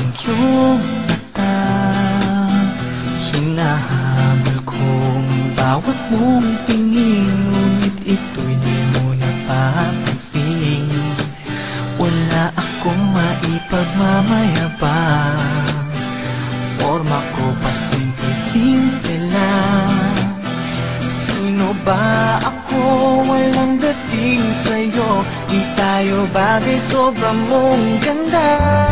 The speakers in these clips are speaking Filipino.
ang iyong mata Hinahabol kong bawat mong tingin Ngunit ito'y di mo napapansin Wala akong maipagmamayabang Forma ko pa simple-simple lang. Sino ba ako? Walang dating sa'yo. Di tayo bagay sobrang mong ganda.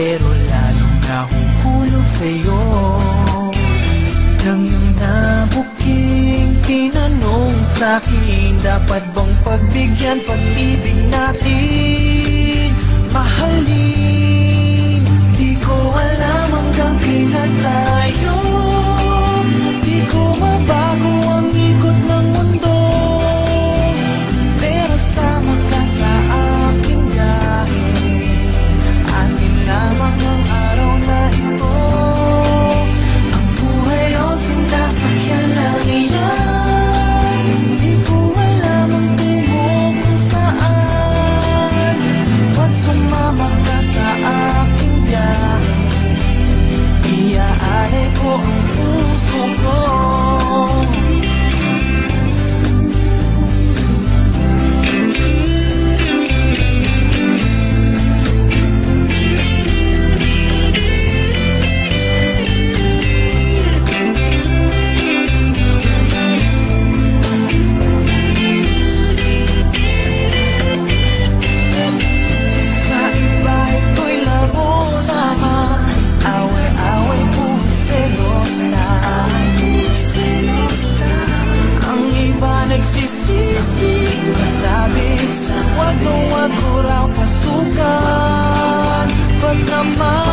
Pero lalong nahuhulog sa'yo. Nang yung nabuking tinanong sa'kin Dapat bang pagbigyan pag-ibig natin? Mahalin my